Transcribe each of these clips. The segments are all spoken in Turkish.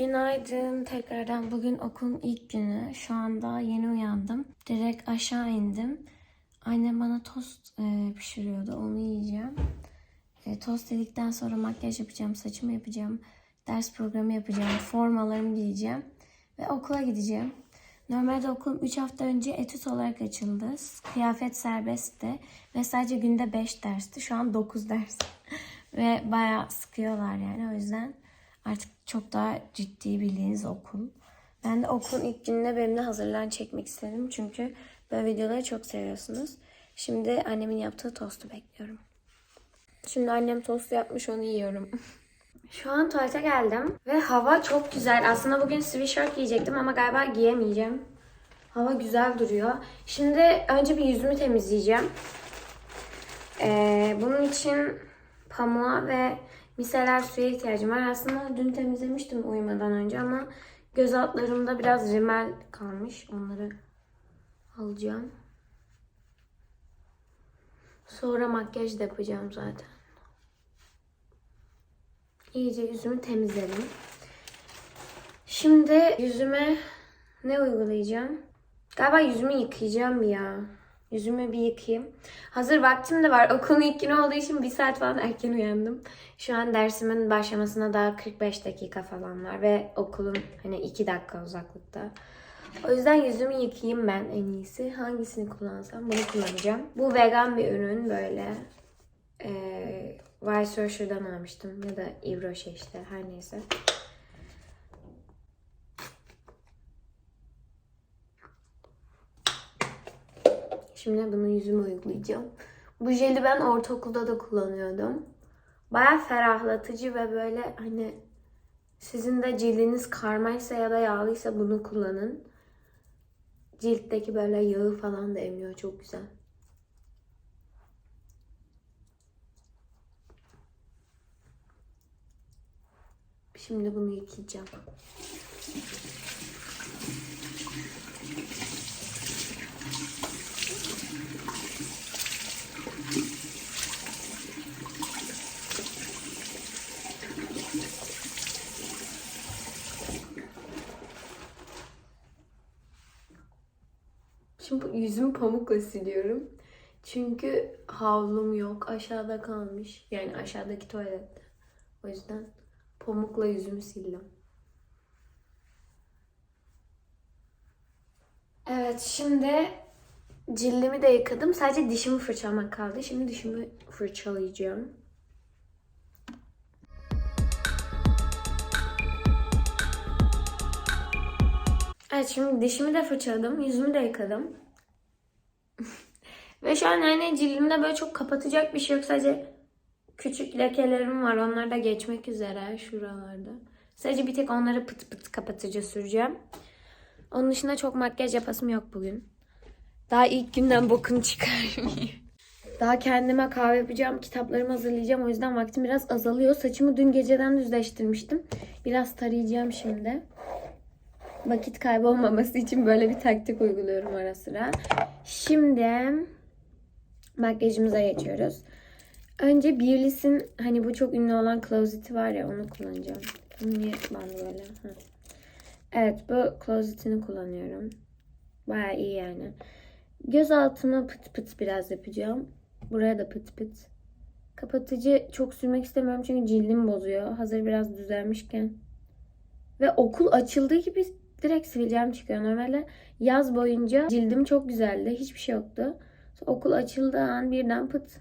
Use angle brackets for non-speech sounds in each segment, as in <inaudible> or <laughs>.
Günaydın tekrardan. Bugün okulun ilk günü. Şu anda yeni uyandım. Direkt aşağı indim. Annem bana tost e, pişiriyordu. Onu yiyeceğim. E, tost yedikten sonra makyaj yapacağım, saçımı yapacağım, ders programı yapacağım, formalarımı giyeceğim ve okula gideceğim. Normalde okulum 3 hafta önce etüt olarak açıldı. Kıyafet serbestti ve sadece günde 5 dersti. Şu an 9 ders. <laughs> ve bayağı sıkıyorlar yani o yüzden artık çok daha ciddi bildiğiniz okul. Ben de okulun ilk gününe benimle hazırlan çekmek istedim. Çünkü böyle videoları çok seviyorsunuz. Şimdi annemin yaptığı tostu bekliyorum. Şimdi annem tost yapmış onu yiyorum. <laughs> Şu an tuvalete geldim ve hava çok güzel. Aslında bugün sweatshirt giyecektim ama galiba giyemeyeceğim. Hava güzel duruyor. Şimdi önce bir yüzümü temizleyeceğim. Ee, bunun için pamuğa ve miseler suya ihtiyacım var. Aslında dün temizlemiştim uyumadan önce ama göz altlarımda biraz rimel kalmış. Onları alacağım. Sonra makyaj da yapacağım zaten. İyice yüzümü temizledim. Şimdi yüzüme ne uygulayacağım? Galiba yüzümü yıkayacağım ya. Yüzümü bir yıkayayım. Hazır vaktim de var. Okulun ilk günü olduğu için bir saat falan erken uyandım. Şu an dersimin başlamasına daha 45 dakika falan var. Ve okulum hani 2 dakika uzaklıkta. O yüzden yüzümü yıkayayım ben en iyisi. Hangisini kullansam bunu kullanacağım. Bu vegan bir ürün böyle. Ee, Vice almıştım. Ya da Ivroşe işte her neyse. Şimdi bunu yüzüme uygulayacağım. Bu jeli ben ortaokulda da kullanıyordum. Baya ferahlatıcı ve böyle hani sizin de cildiniz karmaysa ya da yağlıysa bunu kullanın. Ciltteki böyle yağı falan da emiyor. Çok güzel. Şimdi bunu yıkayacağım. Şimdi yüzümü pamukla siliyorum. Çünkü havlum yok. Aşağıda kalmış. Yani aşağıdaki tuvalette. O yüzden pamukla yüzümü sildim. Evet şimdi cildimi de yıkadım. Sadece dişimi fırçalamak kaldı. Şimdi dişimi fırçalayacağım. Evet şimdi dişimi de fırçaladım. Yüzümü de yıkadım. <laughs> Ve şu an yani cildimde böyle çok kapatacak bir şey yok. Sadece küçük lekelerim var. Onlar da geçmek üzere şuralarda. Sadece bir tek onları pıt pıt kapatıcı süreceğim. Onun dışında çok makyaj yapasım yok bugün. Daha ilk günden bokunu <laughs> çıkarmayayım. Daha kendime kahve yapacağım, kitaplarımı hazırlayacağım. O yüzden vaktim biraz azalıyor. Saçımı dün geceden düzleştirmiştim. Biraz tarayacağım şimdi. Vakit kaybolmaması için böyle bir taktik uyguluyorum ara sıra. Şimdi makyajımıza geçiyoruz. Önce Beauty's'in hani bu çok ünlü olan Closet'i var ya onu kullanacağım. Bunu niye bandı böyle? Ha. Evet bu Closet'ini kullanıyorum. Baya iyi yani. Göz altıma pıt pıt biraz yapacağım. Buraya da pıt pıt. Kapatıcı çok sürmek istemiyorum çünkü cildim bozuyor. Hazır biraz düzelmişken. Ve okul açıldığı gibi direkt sivilcem çıkıyor. Normalde yaz boyunca cildim çok güzeldi. Hiçbir şey yoktu. Sonra okul açıldığı an birden pıt.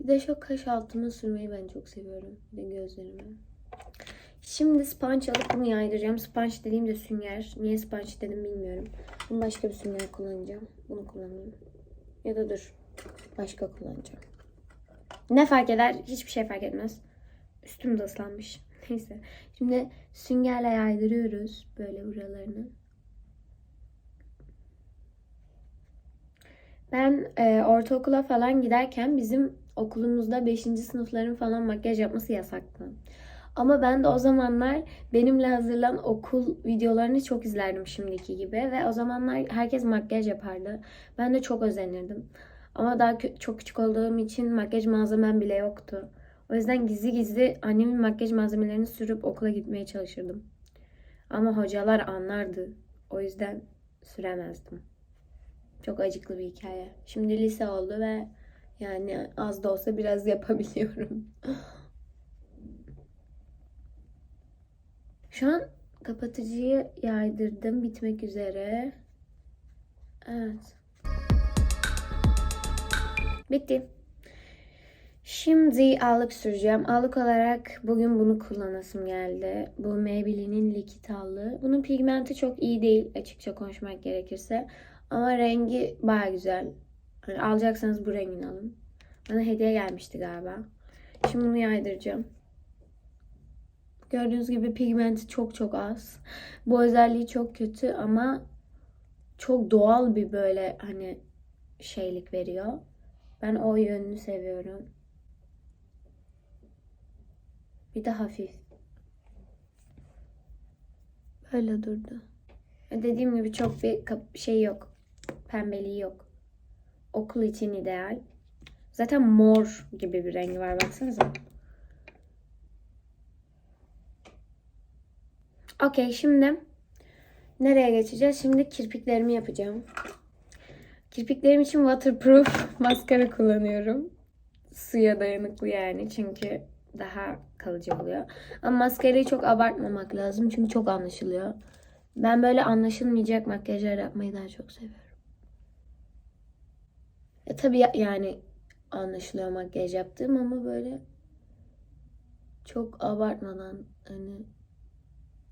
Bir de şu kaş altıma sürmeyi ben çok seviyorum. Bir de gözlerime. Şimdi sponge alıp bunu yaydıracağım. Sponge dediğim de sünger. Niye sponge dedim bilmiyorum. Bunu başka bir sünger kullanacağım. Bunu kullanayım. Ya da dur. Başka kullanacağım. Ne fark eder? Hiçbir şey fark etmez. Üstüm de ıslanmış. Neyse. Şimdi süngerle yaydırıyoruz böyle buralarını. Ben e, ortaokula falan giderken bizim okulumuzda 5. sınıfların falan makyaj yapması yasaktı. Ama ben de o zamanlar benimle hazırlanan okul videolarını çok izlerdim şimdiki gibi. Ve o zamanlar herkes makyaj yapardı. Ben de çok özenirdim. Ama daha kö- çok küçük olduğum için makyaj malzemem bile yoktu. O yüzden gizli gizli annemin makyaj malzemelerini sürüp okula gitmeye çalışırdım. Ama hocalar anlardı. O yüzden süremezdim. Çok acıklı bir hikaye. Şimdi lise oldu ve yani az da olsa biraz <laughs> yapabiliyorum. Şu an kapatıcıyı yaydırdım. Bitmek üzere. Evet. Bitti. Şimdi allık süreceğim. Allık olarak bugün bunu kullanasım geldi. Bu Maybelline'in likit allığı. Bunun pigmenti çok iyi değil açıkça konuşmak gerekirse. Ama rengi baya güzel. Hani alacaksanız bu rengini alın. Bana hediye gelmişti galiba. Şimdi bunu yaydıracağım. Gördüğünüz gibi pigmenti çok çok az. Bu özelliği çok kötü ama çok doğal bir böyle hani şeylik veriyor. Ben o yönünü seviyorum. Bir de hafif. Böyle durdu. Dediğim gibi çok bir şey yok. Pembeliği yok. Okul için ideal. Zaten mor gibi bir rengi var baksanıza. Okey şimdi nereye geçeceğiz? Şimdi kirpiklerimi yapacağım. Kirpiklerim için waterproof <laughs> maskara kullanıyorum. Suya dayanıklı yani çünkü daha kalıcı oluyor. Ama maskarayı çok abartmamak lazım çünkü çok anlaşılıyor. Ben böyle anlaşılmayacak makyajlar yapmayı daha çok seviyorum. Ya tabii ya- yani anlaşılıyor makyaj yaptığım ama böyle çok abartmadan hani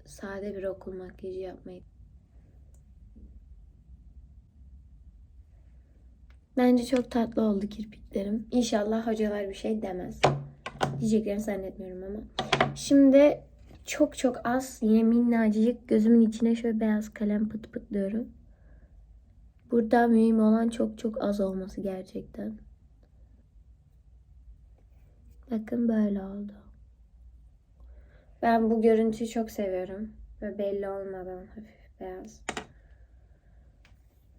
sade bir okul makyajı yapmayı. Bence çok tatlı oldu kirpiklerim. İnşallah hocalar bir şey demez. Diyeceklerini zannetmiyorum ama. Şimdi çok çok az yine minnacık gözümün içine şöyle beyaz kalem pıt pıt diyorum. Burada mühim olan çok çok az olması gerçekten. Bakın böyle oldu. Ben bu görüntüyü çok seviyorum. Ve belli olmadan hafif beyaz.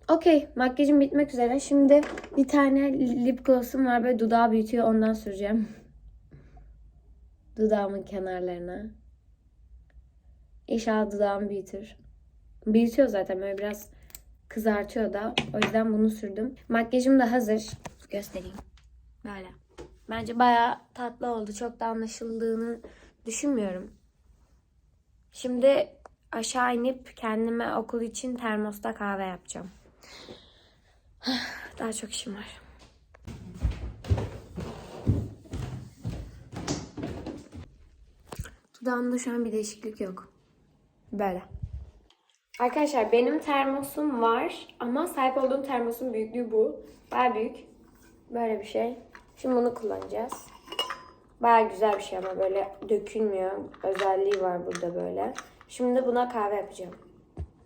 Okey. Makyajım bitmek üzere. Şimdi bir tane lip gloss'um var. Böyle dudağı büyütüyor. Ondan süreceğim. <laughs> Dudağımın kenarlarına. İnşallah dudağımı büyütür. Büyütüyor zaten. Böyle biraz kızartıyor da. O yüzden bunu sürdüm. Makyajım da hazır. Göstereyim. Böyle. Bence bayağı tatlı oldu. Çok da anlaşıldığını düşünmüyorum. Şimdi aşağı inip kendime okul için termosta kahve yapacağım. Daha çok işim var. Dudağımda şu an bir değişiklik yok. Böyle. Arkadaşlar benim termosum var ama sahip olduğum termosun büyüklüğü bu. Baya büyük. Böyle bir şey. Şimdi bunu kullanacağız. Baya güzel bir şey ama böyle dökülmüyor. Özelliği var burada böyle. Şimdi buna kahve yapacağım.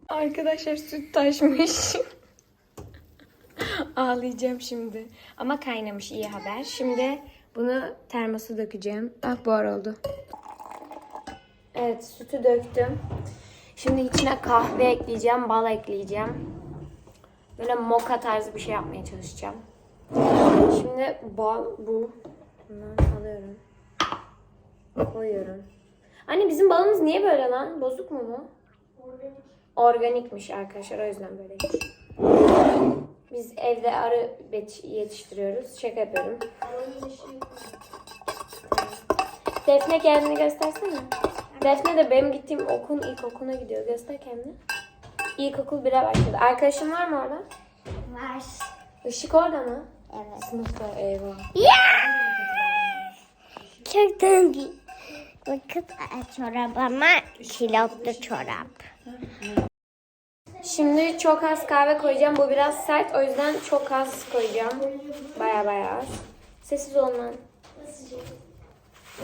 Arkadaşlar süt taşmış. <laughs> Ağlayacağım şimdi. Ama kaynamış iyi haber. Şimdi bunu termosa dökeceğim. Ah buhar oldu. Evet sütü döktüm. Şimdi içine kahve ekleyeceğim, bal ekleyeceğim. Böyle moka tarzı bir şey yapmaya çalışacağım. Şimdi bal bu. Bundan alıyorum. Koyuyorum. Anne bizim balımız niye böyle lan? Bozuk mu bu? Organik. Organikmiş arkadaşlar o yüzden böyleymiş. Biz evde arı yetiştiriyoruz. Şaka yapıyorum. Defne kendini göstersene. Defne de benim gittiğim okulun ilk okuluna gidiyor. Göster kendini. İlkokul 1'e başladı. Arkadaşın var mı orada? Var. Işık orada mı? Evet. Sınıfta eyvah. Çok tatlı. Bakın çorabıma kilotlu çorap. Şimdi çok az kahve koyacağım. Bu biraz sert. O yüzden çok az koyacağım. Baya baya az. Sessiz olun lan.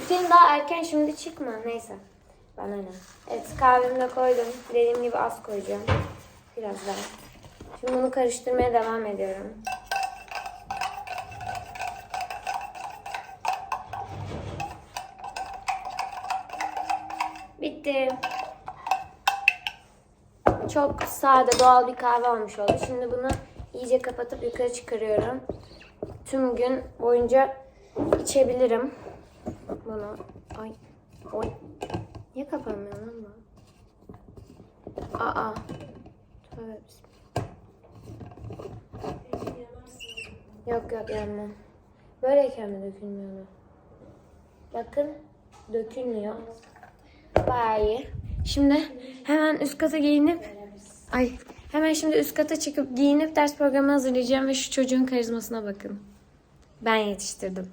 Hüseyin daha erken şimdi çıkma. Neyse. Bana ne. Evet kahvemi de koydum. Dediğim gibi az koyacağım. Biraz daha. Şimdi bunu karıştırmaya devam ediyorum. Bitti. Çok sade doğal bir kahve olmuş oldu. Şimdi bunu iyice kapatıp yukarı çıkarıyorum. Tüm gün boyunca içebilirim. bana. Ay. Oy. Niye kapanmıyor lan bu? Aa. Tövbe. Yok yok yanmam. Böyleyken mi dökülmüyor? Bakın dökülmüyor. Bayağı iyi. Şimdi hemen üst kata giyinip ay hemen şimdi üst kata çıkıp giyinip ders programı hazırlayacağım ve şu çocuğun karizmasına bakın. Ben yetiştirdim.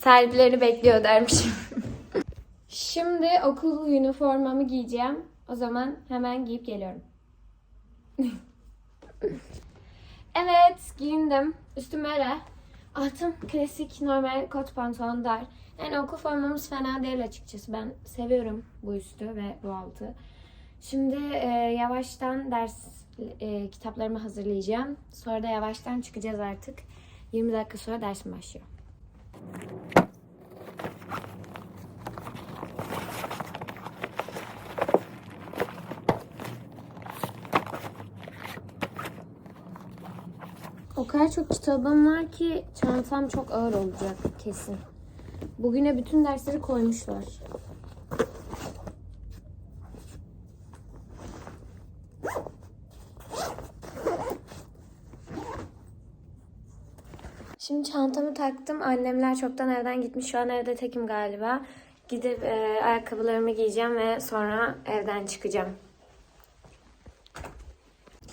Talipleri bekliyor dermişim. <laughs> şimdi okul üniformamı giyeceğim. O zaman hemen giyip geliyorum. <laughs> evet giyindim. Üstüm böyle. Altım klasik normal kot pantolon dar. Yani okul formamız fena değil açıkçası. Ben seviyorum bu üstü ve bu altı. Şimdi e, yavaştan ders e, kitaplarımı hazırlayacağım. Sonra da yavaştan çıkacağız artık. 20 dakika sonra dersim başlıyor. O kadar çok kitabım var ki çantam çok ağır olacak kesin. Bugüne bütün dersleri koymuşlar. Şimdi çantamı taktım. Annemler çoktan evden gitmiş. Şu an evde tekim galiba. Gidip e, ayakkabılarımı giyeceğim ve sonra evden çıkacağım.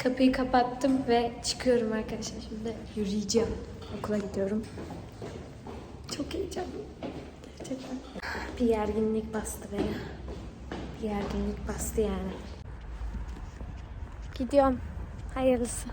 Kapıyı kapattım ve çıkıyorum arkadaşlar. Şimdi yürüyeceğim. Okula gidiyorum. Çok heyecanlı. Gerçekten. Bir gerginlik bastı beni. Bir gerginlik bastı yani. Gidiyorum. Hayırlısı.